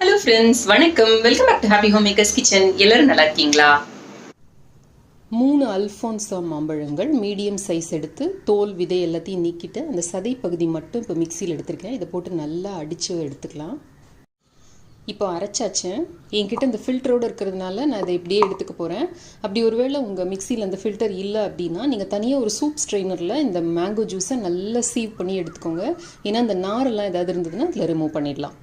Hello friends வணக்கம். Welcome back to happy home makers kitchen எல்லாரும் நல்லா இருக்கீங்களா? மூணு அல்ஃபோன்சா மாம்பழங்கள் மீடியம் சைஸ் எடுத்து தோல் விதை எல்லாத்தையும் நீக்கிட்டு அந்த சதை பகுதி மட்டும் இப்போ மிக்சியில் எடுத்திருக்கேன். இதை போட்டு நல்லா அடித்து எடுத்துக்கலாம். இப்போ அரைச்சாச்சு. என்கிட்ட இந்த ஃபில்டரோடு இருக்கிறதுனால நான் இதை இப்படியே எடுத்துக்க போகிறேன் அப்படி ஒருவேளை உங்கள் மிக்சியில் அந்த ஃபில்டர் இல்லை அப்படின்னா நீங்கள் தனியாக ஒரு சூப் ஸ்ட்ரெயினரில் இந்த மேங்கோ ஜூஸை நல்லா சீவ் பண்ணி எடுத்துக்கோங்க. ஏன்னா இந்த நாரெல்லாம் ஏதாவது இருந்ததுன்னா அதில் ரிமூவ் பண்ணிடலாம்.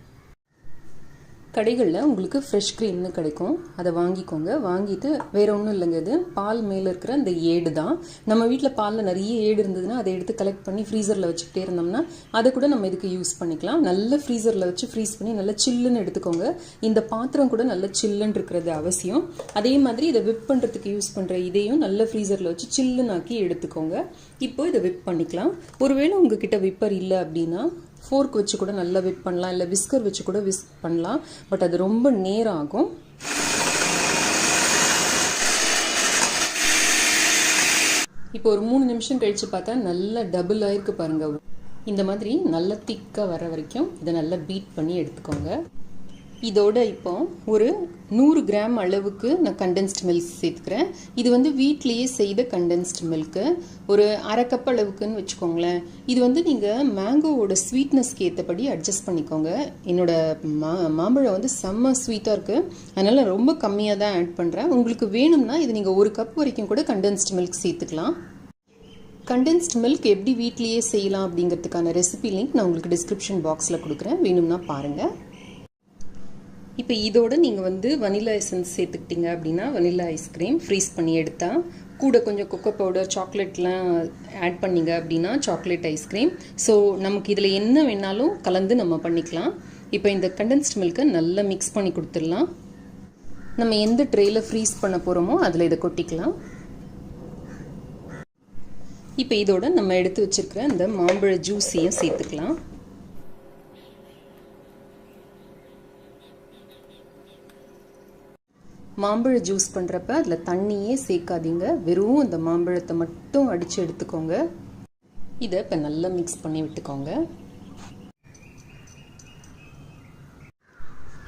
கடைகளில் உங்களுக்கு ஃப்ரெஷ் க்ரீம்னு கிடைக்கும். அதை வாங்கிக்கோங்க. வாங்கிட்டு வேற ஒன்றும் இல்லைங்க இது. பால் மேலே இருக்கிற அந்த ஏடு தான். நம்ம வீட்டில் பாலில் நிறைய ஏடு இருந்ததுன்னா அதை எடுத்து கலெக்ட் பண்ணி ஃப்ரீசரில் வச்சுக்கிட்டே இருந்தோம்னா அதை கூட நம்ம இதுக்கு யூஸ் பண்ணிக்கலாம். நல்ல ஃப்ரீசரில் வச்சு ஃப்ரீஸ் பண்ணி நல்லா சில்லுன்னு எடுத்துக்கோங்க. இந்த பாத்திரம் கூட நல்ல சில்லுன்னு இருக்கிறது அவசியம். அதே மாதிரி இதை விப் பண்ணுறதுக்கு யூஸ் பண்ணுற இதையும் நல்ல ஃப்ரீசரில் வச்சு சில்லுன்னு ஆக்கி எடுத்துக்கோங்க. இப்போ இதை விப் பண்ணிக்கலாம். ஒருவேளை உங்ககிட்ட விப்பர் இல்லை அப்படின்னா ஃபோர்க் வச்சு கூட நல்லா விப் பண்ணலாம் இல்லை விஸ்கர் வச்சு கூட விஸ்க் பண்ணலாம் பட் அது ரொம்ப நேரம் ஆகும் இப்போ ஒரு மூணு நிமிஷம் கழித்து பார்த்தா நல்லா டபுள் ஆயிருக்கு பாருங்க. இந்த மாதிரி நல்லா திக்காக வர வரைக்கும் இதை நல்லா பீட் பண்ணி எடுத்துக்கோங்க. இதோட இப்போ ஒரு நூறு கிராம் அளவுக்கு நான் கண்டென்ஸ்ட் மில்க் சேர்த்துக்கிறேன். இது வந்து வீட்லேயே செய்த கண்டென்ஸ்ட் மில்க்கு ஒரு அரை கப் அளவுக்குன்னு வச்சுக்கோங்களேன். இது வந்து நீங்கள் மேங்கோவோட ஸ்வீட்னஸ்க்கு ஏற்றபடி அட்ஜஸ்ட் பண்ணிக்கோங்க. என்னோட மா மாம்பழம் வந்து செம்ம ஸ்வீட்டாக இருக்குது அதனால் ரொம்ப கம்மியாக தான் ஆட் பண்ணுறேன் உங்களுக்கு வேணும்னா இது நீங்கள் ஒரு கப் வரைக்கும் கூட கண்டென்ஸ்ட் மில்க் சேர்த்துக்கலாம். கண்டென்ஸ்ட் மில்க் எப்படி வீட்லேயே செய்யலாம் அப்படிங்கிறதுக்கான ரெசிபி லிங்க் நான் உங்களுக்கு டிஸ்கிரிப்ஷன் பாக்ஸில் கொடுக்குறேன். வேணும்னா பாருங்கள் இப்போ இதோடு நீங்கள் வந்து வனிலா எசன்ஸ் சேர்த்துக்கிட்டீங்க அப்படின்னா வனிலா ஐஸ்கிரீம் ஃப்ரீஸ் பண்ணி எடுத்தால் கூட கொஞ்சம் கொக்கோ பவுடர் சாக்லேட்லாம் ஆட் பண்ணிங்க அப்படின்னா சாக்லேட் ஐஸ்கிரீம் ஸோ நமக்கு இதில் என்ன வேணாலும் கலந்து நம்ம பண்ணிக்கலாம். இப்போ இந்த கண்டென்ஸ்ட் மில்க்கை நல்லா மிக்ஸ் பண்ணி கொடுத்துடலாம். நம்ம எந்த ட்ரேயில் ஃப்ரீஸ் பண்ண போகிறோமோ அதில் இதை கொட்டிக்கலாம். இப்போ இதோட நம்ம எடுத்து வச்சுருக்கிற இந்த மாம்பழ ஜூஸையும் சேர்த்துக்கலாம். மாம்பழ ஜூஸ் பண்ணுறப்ப அதில் தண்ணியே சேர்க்காதீங்க. வெறும் அந்த மாம்பழத்தை மட்டும் அடித்து எடுத்துக்கோங்க. இதை இப்போ நல்லா மிக்ஸ் பண்ணி விட்டுக்கோங்க.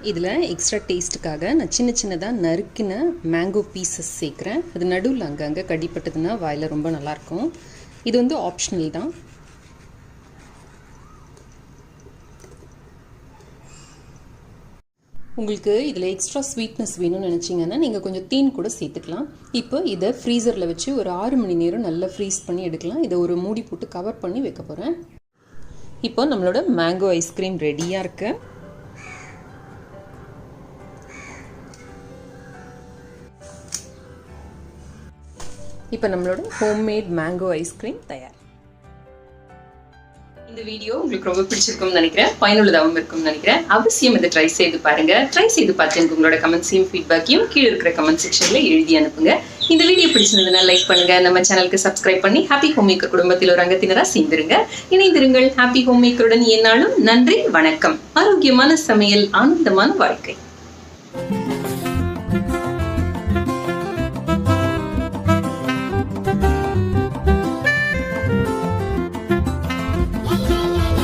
இதில் எக்ஸ்ட்ரா டேஸ்ட்டுக்காக நான் சின்ன சின்னதாக நறுக்கின மேங்கோ பீசஸ் சேர்க்குறேன். அது நடுவில் அங்கங்கே கடிப்பட்டதுன்னா வாயில் ரொம்ப நல்லாயிருக்கும் இது வந்து ஆப்ஷனல் தான். உங்களுக்கு இதில் எக்ஸ்ட்ரா ஸ்வீட்னஸ் வேணும்னு நினச்சிங்கன்னா நீங்கள் கொஞ்சம் தீன் கூட சேர்த்துக்கலாம். இப்போ இதை ஃப்ரீசரில் வச்சு ஒரு ஆறு மணி நேரம் நல்லா ஃப்ரீஸ் பண்ணி எடுக்கலாம். இதை ஒரு மூடி போட்டு கவர் பண்ணி வைக்க போகிறேன் இப்போ நம்மளோட மேங்கோ ஐஸ்கிரீம் ரெடியாக இருக்கு. இப்போ நம்மளோட ஹோம்மேட் மேங்கோ ஐஸ்கிரீம் தயார். இந்த வீடியோ உங்களுக்கு ரொம்ப பிடிச்சிருக்கும்னு நினைக்கிறேன். பயனுள்ளதாகவும் இருக்கும்னு நினைக்கிறேன். அவசியம் இதை ட்ரை செய்து பாருங்க. ட்ரை செய்து பார்த்து எனக்கு உங்களோட கமெண்ட்ஸையும் ஃபீட்பேக்கையும் கீழே இருக்கிற கமெண்ட் செக்ஷன்ல எழுதி அனுப்புங்க. இந்த வீடியோ பிடிச்சிருந்ததுன்னா லைக் பண்ணுங்க. நம்ம சேனலுக்கு சப்ஸ்கிரைப் பண்ணி ஹாப்பி ஹோம் மேக்கர் குடும்பத்தில் ஒரு அங்கத்தினராக சேர்ந்துருங்க. இணைந்திருங்கள் ஹாப்பி ஹோம் மேக்கருடன் என்னாலும் நன்றி வணக்கம். ஆரோக்கியமான சமையல் ஆனந்தமான வாழ்க்கை.